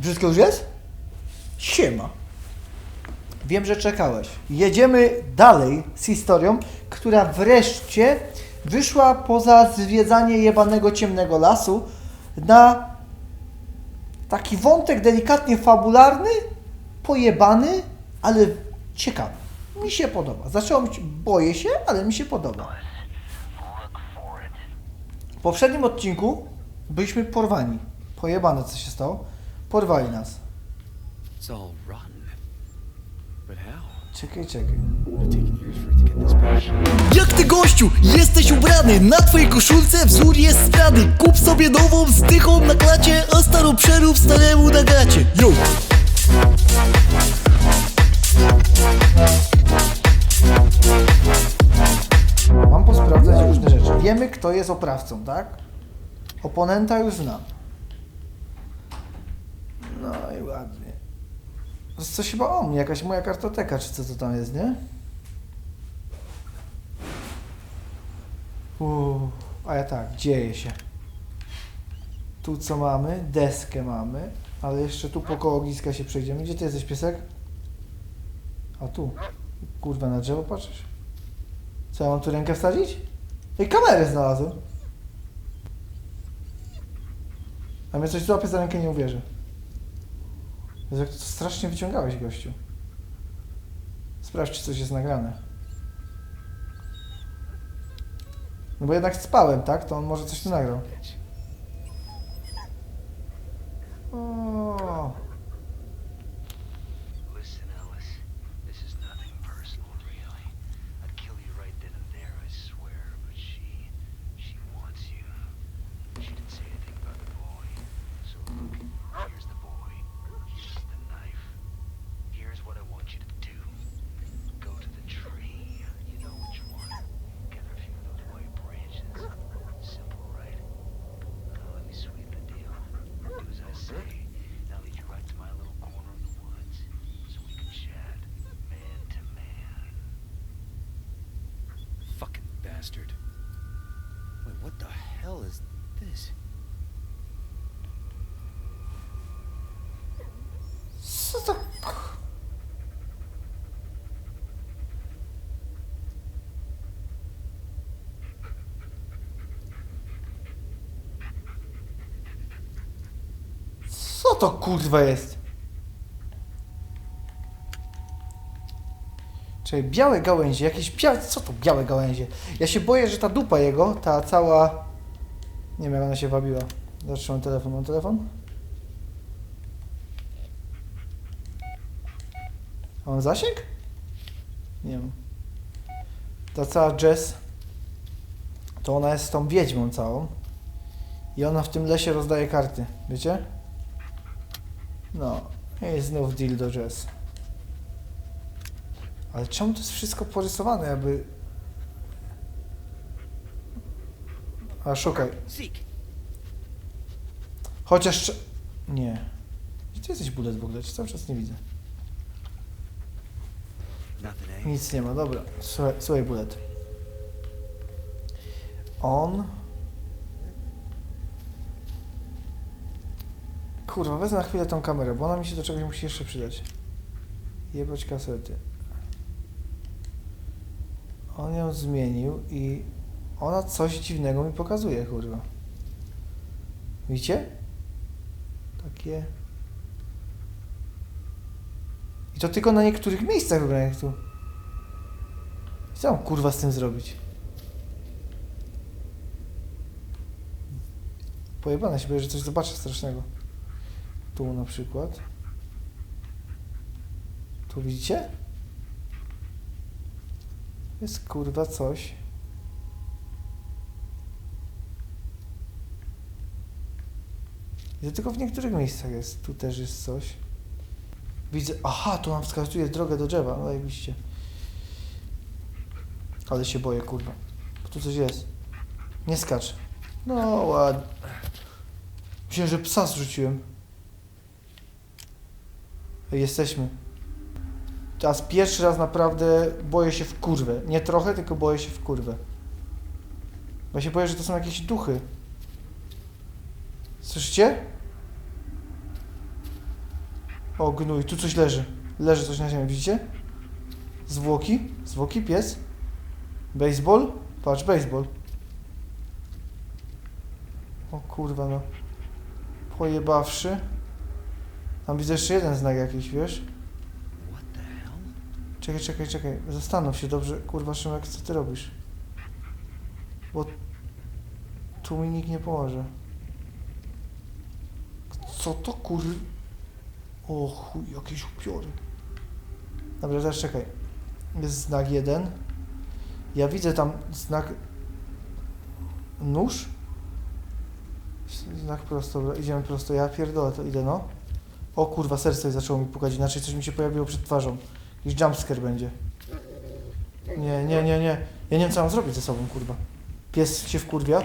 Wszystko już jest? Siema. Wiem, że czekałeś. Jedziemy dalej z historią, która wreszcie wyszła poza zwiedzanie jebanego ciemnego lasu na taki wątek delikatnie fabularny, pojebany, ale ciekawy. Mi się podoba. Się, boję się, ale mi się podoba. W poprzednim odcinku byliśmy porwani. Pojebane co się stało. Porwali nas. It's all rotten. But how? Czekaj, czekaj. It'll take years for it to get this bad. Jak ty gościu, jesteś ubrany Na twojej koszulce wzór jest sprany Kup sobie nową z dychą na klacie A starą przerób staremu na gacie Yo! Mam posprawdzać różne rzeczy. Wiemy, kto jest oprawcą, tak? Oponenta już znam. No i ładnie. To jest coś chyba o mnie, jakaś moja kartoteka, czy co to tam jest, nie? Uuu, a ja tak, dzieje się. Tu co mamy? Deskę mamy, ale jeszcze tu po koło ogniska się przejdziemy. Gdzie ty jesteś, piesek? A tu. Kurwa, na drzewo patrzysz? Co, ja mam tu rękę wsadzić? Ej, kamerę znalazłem. A mnie coś złapie za rękę, nie uwierzę. Jak to strasznie wyciągałeś, gościu. Sprawdź, czy coś jest nagrane. No bo jednak spałem, tak? To on może coś tu nagrał. O, bastard. Wait, what the hell is this? co to... Kurwa jest? Białe gałęzie, jakieś białe... Co to białe gałęzie? Ja się boję, że ta dupa jego, ta cała... Nie wiem jak ona się wabiła. Zatrzymam telefon, mam telefon? A Mam zasięg? Nie wiem. Ta cała Jess, to ona jest tą wiedźmą całą. I ona w tym lesie rozdaje karty, wiecie? No, i znów deal do Jess. Ale czemu to jest wszystko porysowane, jakby... A szukaj. Chociaż... Nie. Gdzie ty jesteś bullet w ogóle? Czy cały czas nie widzę? Nic nie ma, dobra. Słuchaj, słuchaj bullet. On... Kurwa, wezmę na chwilę tą kamerę, bo ona mi się do czegoś musi jeszcze przydać. Jebać kasety. On ją zmienił i ona coś dziwnego mi pokazuje, kurwa. Widzicie? Takie... I to tylko na niektórych miejscach wybranych tu. Co mam kurwa z tym zrobić? Pojebane się boję, że coś zobaczę strasznego. Tu na przykład. Tu widzicie? Jest kurwa coś. I tylko w niektórych miejscach jest. Tu też jest coś. Widzę. Aha, tu nam wskazuje drogę do drzewa. No zajebiście. Ale się boję, kurwa. Tu coś jest. Nie skacz. No ładnie. Myślałem, że psa zrzuciłem. Jesteśmy. Teraz pierwszy raz naprawdę boję się w kurwę. Nie trochę, tylko boję się w kurwę. Bo się boję, że to są jakieś duchy. Słyszycie? O gnój, tu coś leży. Leży coś na ziemi, widzicie? Zwłoki? Zwłoki, pies? Baseball? Patrz, baseball. O kurwa no. Pojebawszy. Tam widzę jeszcze jeden znak jakiś, wiesz? Czekaj, czekaj, czekaj. Zastanów się dobrze, kurwa Szymek, co ty robisz? Bo tu mi nikt nie pomoże. Co to kur... O chuj, jakieś upiory. Dobra, teraz czekaj. Jest znak jeden. Ja widzę tam znak... Nóż? Znak prosto, dobra, idziemy prosto. Ja pierdolę, to idę, no. O kurwa, serce zaczęło mi pukać, inaczej coś mi się pojawiło przed twarzą. Jakiś jumpscare będzie. Nie, nie, nie, nie. Ja nie wiem, co mam zrobić ze sobą, kurwa. Pies się wkurwia.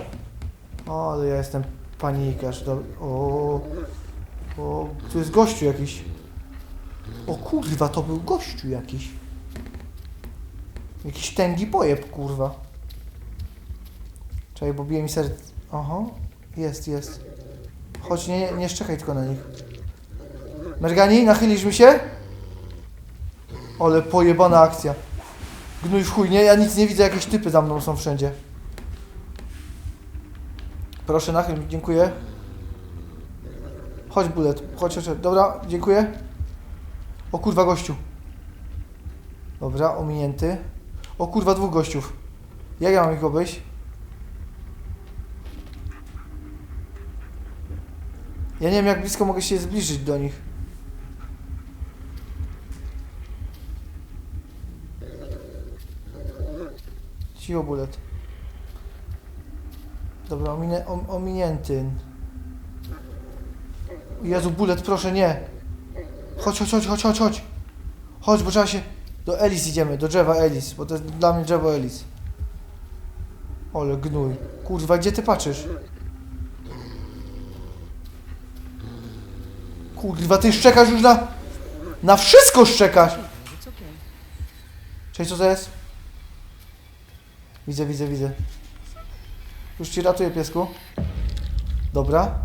O, ale ja jestem panikarz. Do... O, o, tu jest gościu jakiś. O kurwa, to był gościu jakiś. Jakiś tęgi pojeb, kurwa. Czekaj, bo bije mi serce. Aha, jest, jest. Chodź, nie, nie szczekaj tylko na nich. Mergani, nachyliśmy się? Ale pojebana akcja. Gnój w chuj, nie? Ja nic nie widzę, jakieś typy za mną są wszędzie. Proszę, nachyl, dziękuję. Chodź, Bullet, chodź, chodź. Dobra, dziękuję. O kurwa, gościu. Dobra, ominięty. O kurwa, dwóch gościów. Jak ja mam ich obejść? Ja nie wiem, jak blisko mogę się zbliżyć do nich. Cicho, Bullet. Dobra, ominę, om, ominięty. Jezu, Bullet, proszę, nie. Chodź, chodź, chodź, chodź, chodź, chodź. Chodź, bo trzeba się... Do Elis idziemy, do drzewa Elis, bo to jest dla mnie drzewo Elis. Ole, gnój. Kurwa, gdzie ty patrzysz? Kurwa, ty szczekasz już na... Na wszystko szczekasz! Cześć, co to jest? Widzę, widzę, widzę. Już ci ratuję, piesku. Dobra.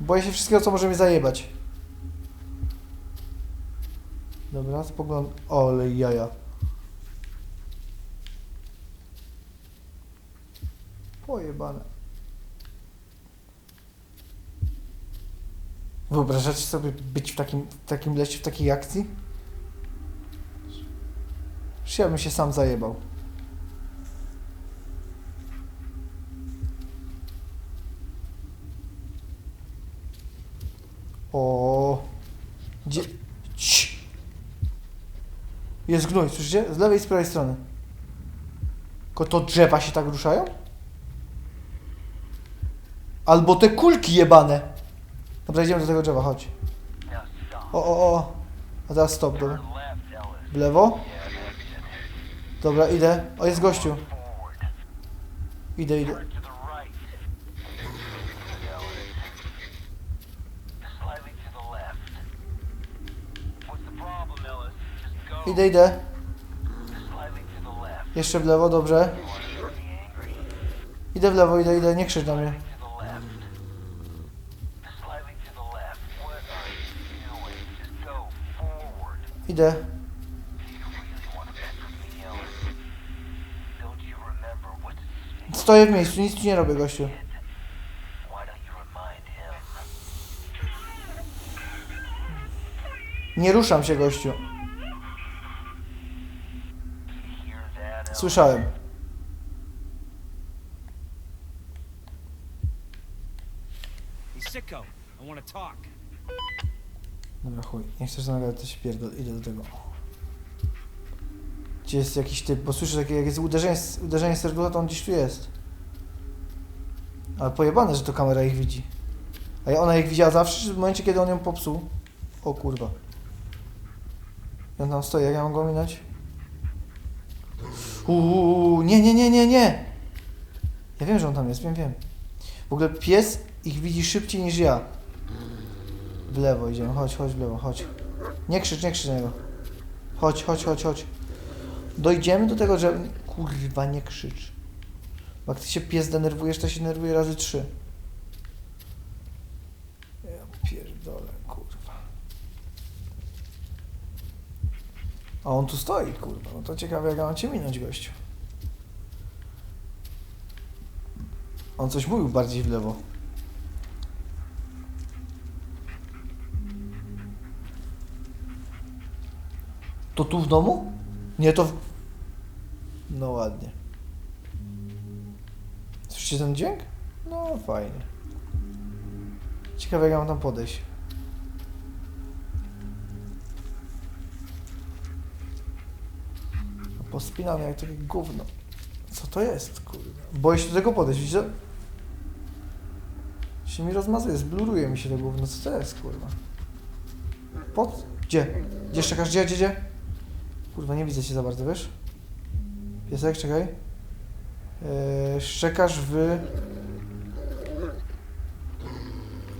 Boję się wszystkiego, co może mnie zajebać. Dobra, spogląd... Ole jaja. Pojebane. Wyobrażacie sobie być w takim, w takim lesie, w takiej akcji? Przecież ja bym się sam zajebał. O. Gdzie? Cii. Jest gnój, słyszycie? Z lewej i z prawej strony. Tylko to drzewa się tak ruszają? Albo te kulki jebane. Dobra, idziemy do tego drzewa, chodź. O, o, o. A teraz stop, dobra. W lewo? Dobra, idę. O, jest gościu. Idę, idę. Idę, idę. Jeszcze w lewo, dobrze. Idę w lewo, idę, idę. Nie krzycz na mnie. To Stoję w miejscu, nic ci nie robię, gościu. Nie ruszam się, gościu. Słyszałem. Dobra, chuj. Nie chcesz nagrać, to się pierdol. Idę do tego. Gdzie jest jakiś typ? Bo słyszę takie, jak jest uderzenie, uderzenie serducha, to on gdzieś tu jest. Ale pojebane, że to kamera ich widzi. A ja ona ich widziała zawsze, czy w momencie, kiedy on ją popsuł? O kurwa. On tam stoi, jak ja mam go minąć? Uuu, nie, nie, nie, nie, nie! Ja wiem, że on tam jest, wiem, wiem. W ogóle pies ich widzi szybciej niż ja. W lewo idziemy, chodź, chodź w lewo, chodź. Nie krzycz, nie krzycz na niego. Chodź, chodź, chodź, chodź. Dojdziemy do tego, że... Kurwa, nie krzycz. Bo jak ty się pies denerwujesz, to się denerwuje razy trzy. pierdolę, kurwa. A on tu stoi, kurwa. No to ciekawe, jak ja mam cię minąć, gościu. On coś mówił bardziej w lewo. To tu w domu? Nie, to w... No ładnie. Słyszycie ten dźwięk? No fajnie. Ciekawe jak ja mam tam podejść. No, Pospinam jak takie gówno. Co to jest, kurde? Boję się do tego podejść, widzicie? Się mi rozmazuje, zbluruje mi się to gówno. Co to jest, kurwa? Pod? Gdzie? Gdzie czekasz? Gdzie, gdzie, gdzie? Kurwa, nie widzę cię za bardzo, wiesz? Piesek, czekaj. Eee, szczekasz w...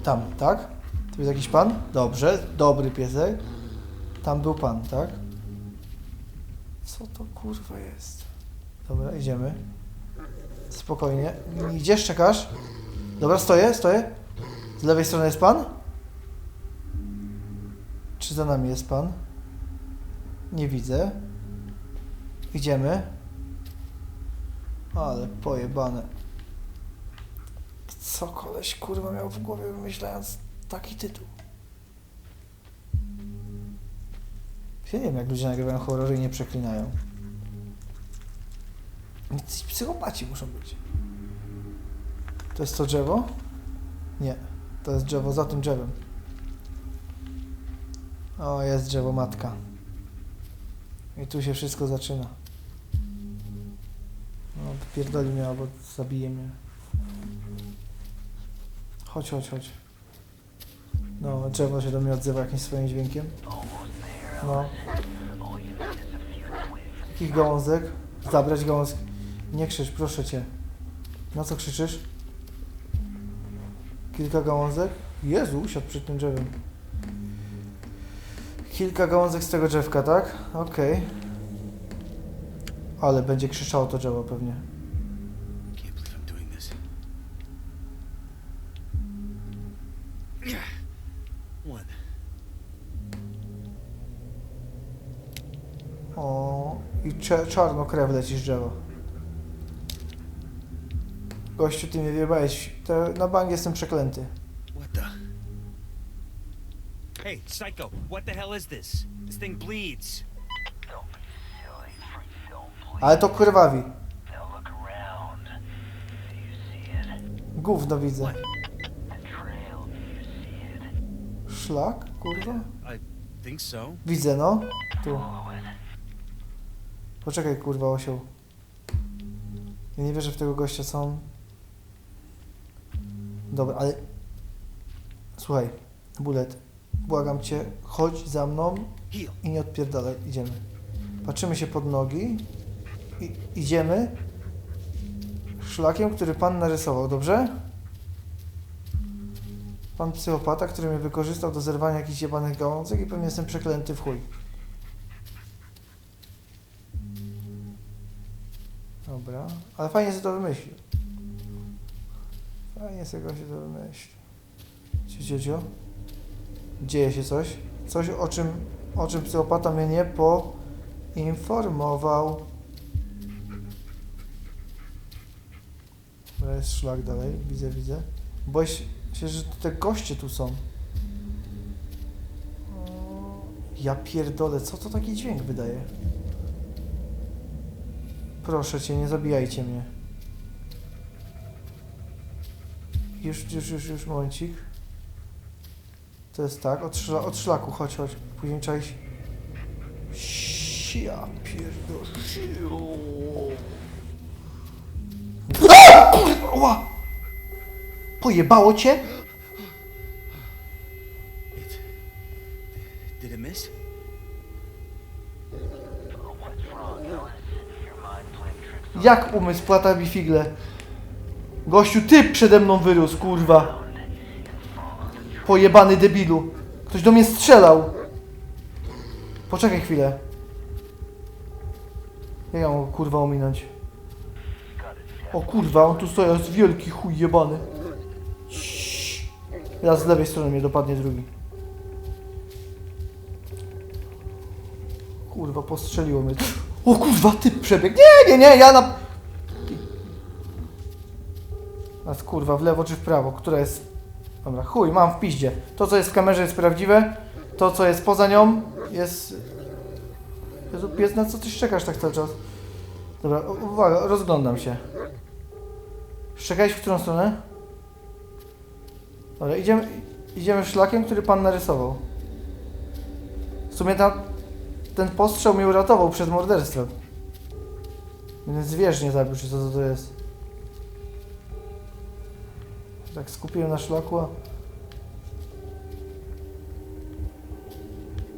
Tam, tak? Tu jest jakiś pan? Dobrze, dobry piesek. Tam był pan, tak? Co to kurwa jest? Dobra, idziemy. Spokojnie. Gdzie szczekasz? Dobra, stoję, stoję. Z lewej strony jest pan? Czy za nami jest pan? Nie widzę. Idziemy. Ale pojebane. Co koleś kurwa miał w głowie wymyślając taki tytuł? Ja nie wiem jak ludzie nagrywają horrory i nie przeklinają. Ci psychopaci muszą być. To jest to drzewo? Nie. To jest drzewo za tym drzewem. O, jest drzewo matka. I tu się wszystko zaczyna. Pierdoli mnie albo zabije mnie. Chodź, chodź, chodź. No, drzewo się do mnie odzywa jakimś swoim dźwiękiem. No. Jakich gałązek? Zabrać gałązki. Nie krzycz, proszę cię. Na co krzyczysz? Kilka gałązek? Jezu, usiadł przed tym drzewem. Kilka gałązek z tego drzewka, tak? Okej. Ale będzie krzyczało to drzewo pewnie. O, i czarno krew leci z drzewa. Gościu, ty mnie wiebałeś. To na bank jestem przeklęty. Hey, Psycho, what the hell is this? This thing bleeds. Ale to krwawi. Gówno widzę. Szlak? Kurwa? Widzę, no. Tu. Poczekaj, kurwa, osioł. Ja nie wierzę w tego gościa, co on... Dobra, ale... Słuchaj, Bullet, błagam cię, chodź za mną i nie odpierdalaj, idziemy. Patrzymy się pod nogi idziemy szlakiem, który pan narysował, dobrze? Pan psychopata, który mnie wykorzystał do zerwania jakichś jebanych gałązek i pewnie jestem przeklęty w chuj. Dobra, ale fajnie sobie to wymyślił. Fajnie sobie się to wymyślił. Cio, cio, cio. Dzieje się coś. Coś, o czym, o czym psychopata mnie nie poinformował. Dobra, jest szlak dalej. Widzę, widzę. Boję się, że te goście tu są. Ja pierdolę, co to taki dźwięk wydaje? Proszę cię, nie zabijajcie mnie. Już, już, już, już, momencik. To jest tak, od, szla, od szlaku, chodź, chodź. Później trzeba iść. Ja pierdolę. A, kurwa, ła! Pojebało cię? Did it miss? Jak umysł płata mi figle? Gościu, ty przede mną wyrósł, kurwa. Pojebany debilu. Ktoś do mnie strzelał. Poczekaj chwilę. Jak ja mam go, kurwa ominąć? O kurwa, on tu stoi, jest wielki chuj jebany. Ciii. Raz z lewej strony mnie dopadnie drugi. Kurwa, postrzeliło mnie. O kurwa, ty przebieg. Nie, nie, nie, ja na... Teraz kurwa, w lewo czy w prawo? Która jest... Dobra, chuj, mam w piździe. To, co jest w kamerze jest prawdziwe. To, co jest poza nią jest... Jezu, pies, na co ty szczekasz tak cały czas? Dobra, uwaga, rozglądam się. Szczekałeś w którą stronę? Dobra, idziemy, idziemy szlakiem, który pan narysował. W sumie ta, ten postrzał mnie uratował przed morderstwem. Mnie zwierz nie zabił, czy co to, to jest. Tak skupiłem na szlaku.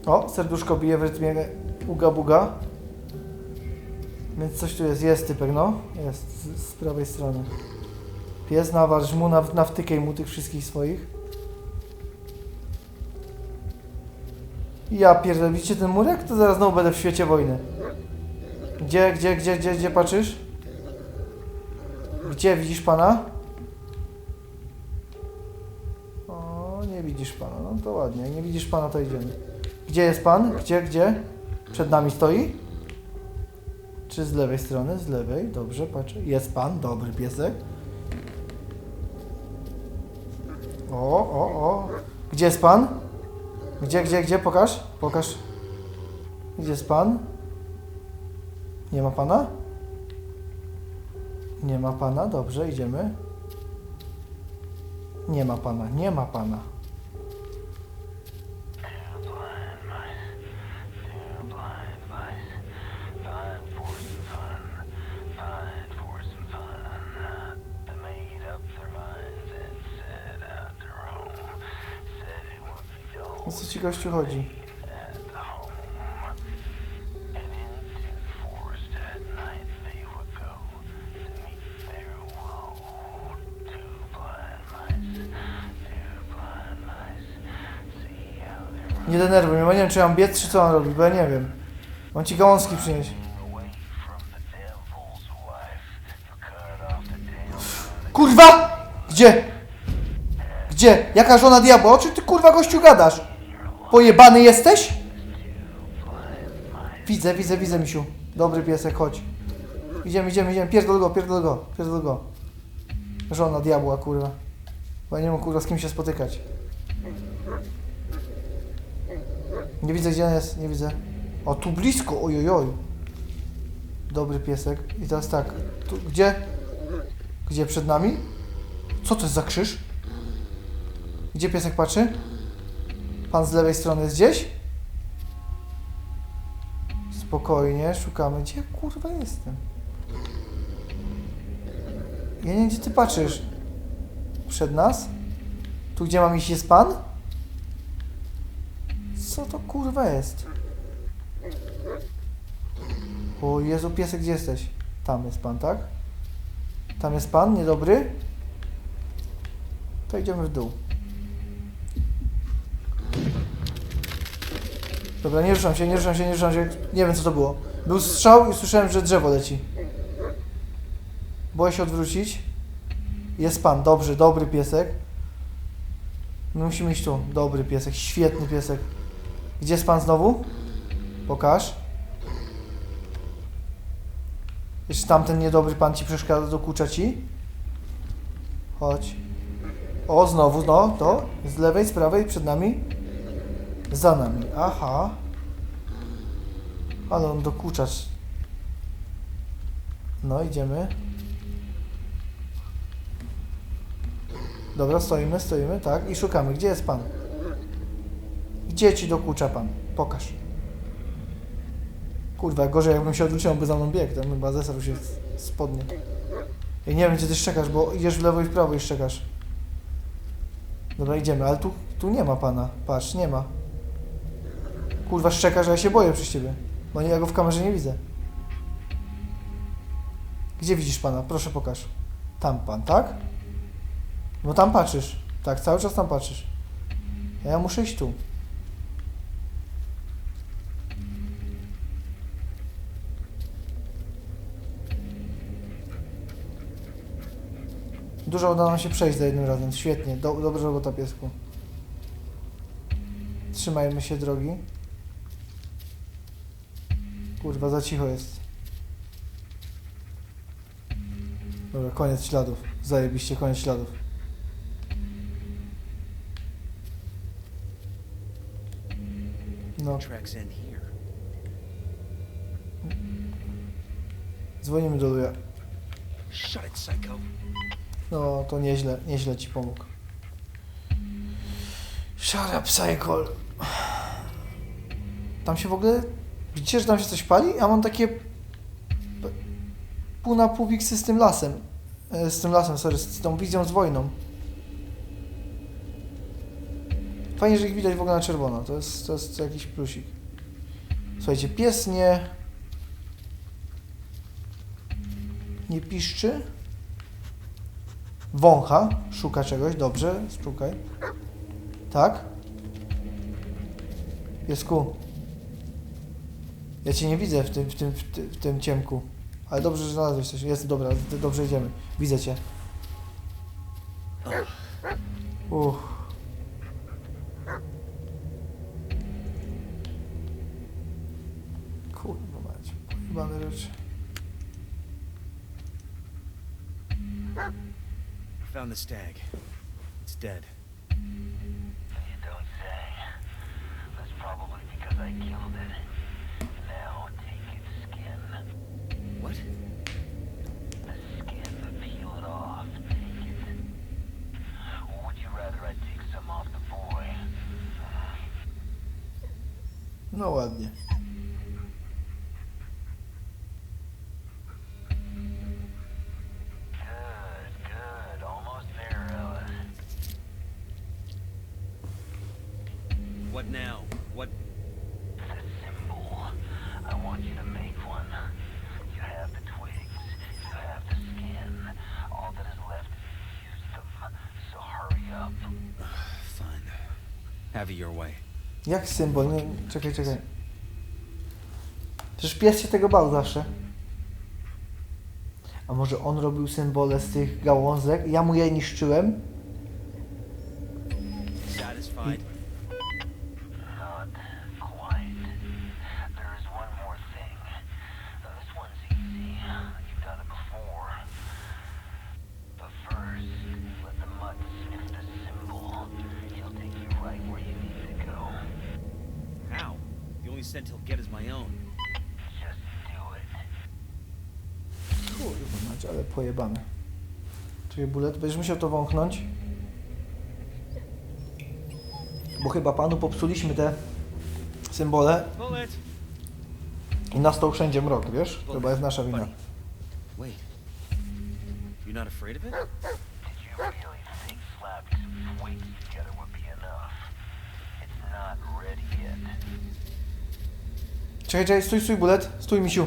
O, serduszko bije w rytmie uga buga. Więc coś tu jest, jest typek, no. Jest, z, z prawej strony. Pies nawarz mu, naw, nawtykaj mu tych wszystkich swoich. Ja pierdolę, widzicie ten murek? To zaraz znowu będę w świecie wojny. Gdzie, gdzie, gdzie, gdzie, gdzie patrzysz? Gdzie widzisz pana? O, nie widzisz pana, no to ładnie. Nie widzisz pana, to idziemy. Gdzie jest pan? Gdzie, gdzie? Przed nami stoi? Czy z lewej strony? Z lewej, dobrze, patrzę. Jest pan, dobry piesek. O, o, o. Gdzie jest pan? Gdzie, gdzie, gdzie? Pokaż. Pokaż. Gdzie jest pan? Nie ma pana? Nie ma pana, dobrze, idziemy. Nie ma pana, nie ma pana. How they're Nie denerwuj mnie, bo nie wiem czy mam biec, czy co on robi, bo ja nie wiem. On ci gałązki przynieść. Kurwa! Gdzie? Gdzie? Jaka żona diabła? O czym ty kurwa gościu gadasz? Pojebany jesteś? Widzę, widzę, widzę misiu. Dobry piesek, chodź. Idziemy, idziemy, idziemy. Pierdol go, pierdol go, pierdol go. Żona diabła, kurwa. Bo ja nie mam kurwa z kim się spotykać. Nie widzę gdzie on jest, nie widzę. O, tu blisko, ojojoj. Dobry piesek. I teraz tak, tu, gdzie? Gdzie, przed nami? Co to jest za krzyż? Gdzie piesek patrzy? Pan z lewej strony jest gdzieś? Spokojnie, szukamy. Gdzie kurwa jestem? Ja nie wiem, gdzie ty patrzysz. Przed nas? Tu, gdzie mam iść, jest pan? Co to kurwa jest? O Jezu, piesek, gdzie jesteś? Tam jest pan, tak? Tam jest pan, niedobry? To idziemy w dół. Dobra, nie ruszam się, nie ruszam się, nie ruszam się. Nie wiem co to było. Był strzał i słyszałem, że drzewo leci. Boję się odwrócić. Jest pan, dobrze, dobry piesek. My musimy iść tu. Dobry piesek, świetny piesek. Gdzie jest pan znowu? Pokaż. Jeszcze tamten niedobry pan ci przeszkadza, dokucza ci? Chodź. O, znowu, no, to. Z lewej, z prawej, przed nami. Za nami. Aha. Ale on dokuczacz. No, idziemy. Dobra, stoimy, stoimy, tak. I szukamy. Gdzie jest pan? Gdzie ci dokucza pan? Pokaż. Kurwa, gorzej jakbym się odwrócił, by za mną biegł. Tam chyba zesrał się spodnie. Ja nie wiem, gdzie ty szczekasz, bo idziesz w lewo i w prawo i szczekasz. Dobra, idziemy, ale tu, tu nie ma pana. Patrz, nie ma. Kurwa, szczeka, że ja się boję przez ciebie. Bo nie, ja go w kamerze nie widzę. Gdzie widzisz pana? Proszę pokaż. Tam pan, tak? No tam patrzysz. Tak, cały czas tam patrzysz. Ja muszę iść tu. Dużo udało nam się przejść za jednym razem. Świetnie. Do, dobrze robota piesku. Trzymajmy się drogi. Kurwa, za cicho jest. Dobra, koniec śladów. Zajebiście, koniec śladów. No, dzwonimy do Luja. No, to nieźle, nieźle ci pomógł. Shut up, psycho. Tam się w ogóle... Widzicie, że tam się coś pali? Ja mam takie... Pół na pół wiksy z tym lasem. E, Z tym lasem, sorry, z tą wizją z wojną. Fajnie, że ich widać w ogóle na czerwono. To jest, to jest jakiś plusik. Słuchajcie, pies nie... Nie piszczy. Wącha, szuka czegoś, dobrze, szukaj. Tak? Piesku. Ja cię nie widzę w tym, w tym, w tym, w tym ciemku. Ale dobrze, że znalazłeś coś. Jest, dobra, dobrze idziemy. Widzę cię. Uff. Kurwa macie, pojebane rzeczy. Found the stag. It's dead. What now? What? The symbol. I want you to make one. You have the twigs. You have the skin. All that is left is to use them. So hurry up. Fine. Have it your way. Jak symbol? Nie, czekaj, czekaj. Przecież pies się tego bał zawsze. A może on robił symbole z tych gałązek? Ja mu je niszczyłem? Satisfied? Mać, ale pojebane. Czekaj, Bullet, będziesz musiał to wąchnąć. Bo chyba panu popsuliśmy te symbole Bullet! i nastał wszędzie mrok, wiesz? Chyba jest nasza wina. Wait. You're not afraid of it? Did you really think slapping some twigs together would be enough? It's not ready yet. Czekaj, czekaj, stój, stój, Bullet. Stój, misiu.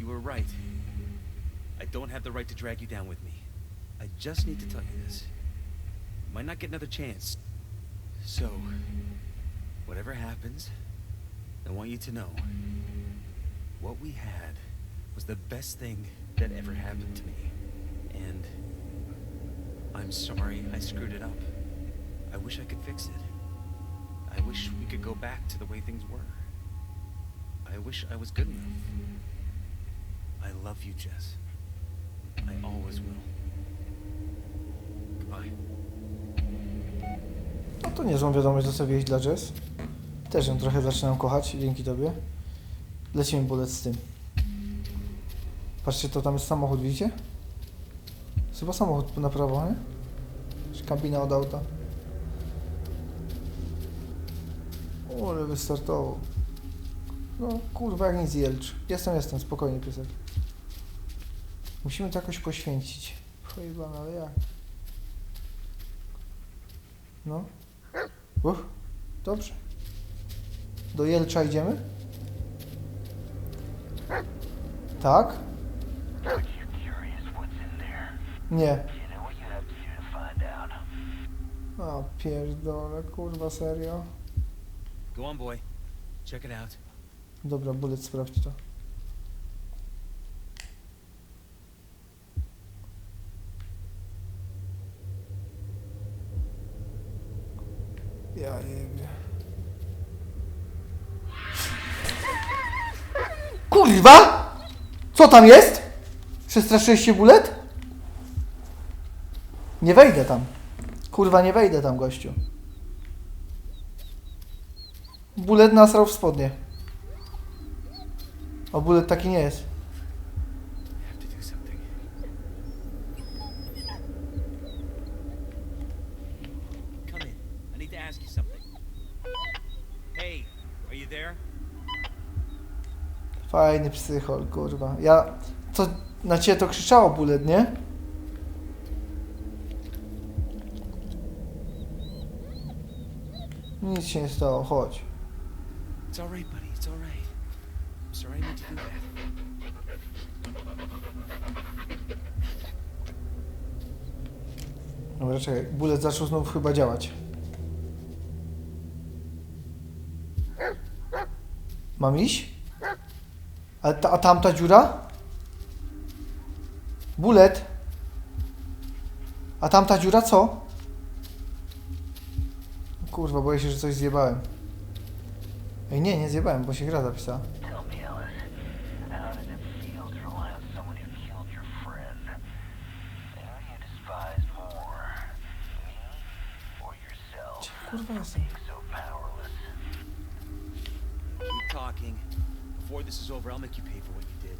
You were right. I don't have the right to drag you down with me. I just need to tell you this. Might not get another chance. So, whatever happens, I want you to know what we had was the best thing that ever happened to me. And I'm sorry I screwed it up. I wish I could fix it. I wish we could go back to the way things were. I wish I was good enough. I love you, Jess. I always will. Goodbye. No to niezłą wiadomość zostawiłeś dla Jess. Też ją trochę zaczynam kochać dzięki tobie. Lecimy Bullet z tym. Patrzcie, to tam jest samochód, widzicie? Chyba samochód na prawo, nie? Czy kabina od auta? O, ale wystartował. No kurwa, jak nic jelcz. Jestem, jestem, spokojnie piesek. Musimy to jakoś poświęcić. Pojebane, ale jak? No. Uff, dobrze. Do Jelcza idziemy? Tak? Nie. A pierdolę, kurwa, serio? Dobra, bullet, sprawdź to. Ja nie wiem. Kurwa! Co tam jest? Przestraszyłeś się bullet? Nie wejdę tam. Kurwa, nie wejdę tam, gościu. Bullet nasrał w spodnie. A bullet taki nie jest. I have to do something. Come in. I need to ask you something. Hey, are you there? Fajny psychol, kurwa. Ja... To na ciebie to krzyczało bullet, nie? Nic się nie stało, chodź. It's all right, buddy. It's all right. I'm sorry I need to do that. Dobra, czekaj. Bullet zaczął znów chyba działać. Mam iść? A, ta, a tamta dziura? Bullet? A tamta dziura co? Kurwa, boję się, że coś zjebałem. Ej, nie, nie zjebałem, bo się gra zapisała. Tell me, Before this is over, I'll make you pay for what you did.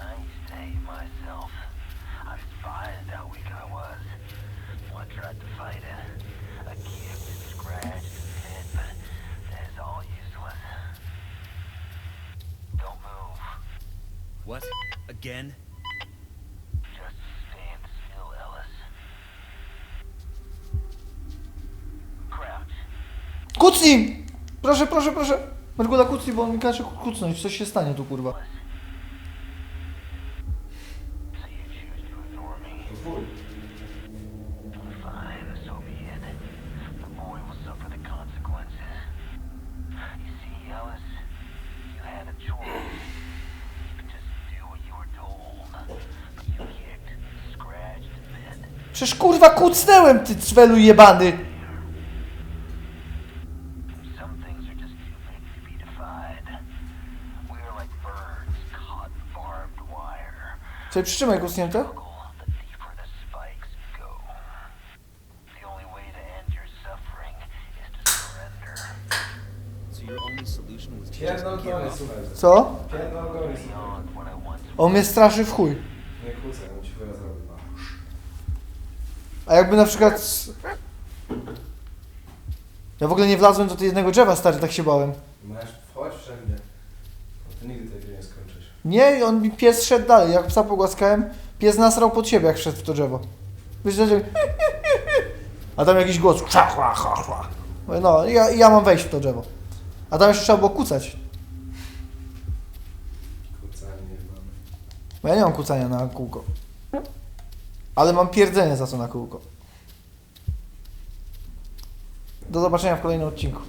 I used myself. I despised how weak I was. One tried to fight it. I kicked and scratched and bit, but that is all useless. Don't move. What? Again? Just stand still, Ellis. Crouch. Kucnij! Proszę, proszę, proszę. Mergula kucnij, bo on mi każe kucnąć. Coś się stanie tu, kurwa. So you choose to ignore me. Słuchaj. Beyond what I once On mnie straszy w chuj. A jakby na przykład... Ja w ogóle nie wlazłem do tej jednego drzewa, stary, tak się bałem. Masz, wchodź wszędzie. No ty nigdy tej gry nie Nie, on mi pies szedł dalej. Jak psa pogłaskałem, pies nasrał pod siebie, jak wszedł w to drzewo. Że... A tam jakiś głos. Mówię, No, ja, ja mam wejść w to drzewo. A tam jeszcze trzeba było kucać. Bo ja nie mam kucania na kółko. Ale mam pierdzenie za co na kółko. Do zobaczenia w kolejnym odcinku.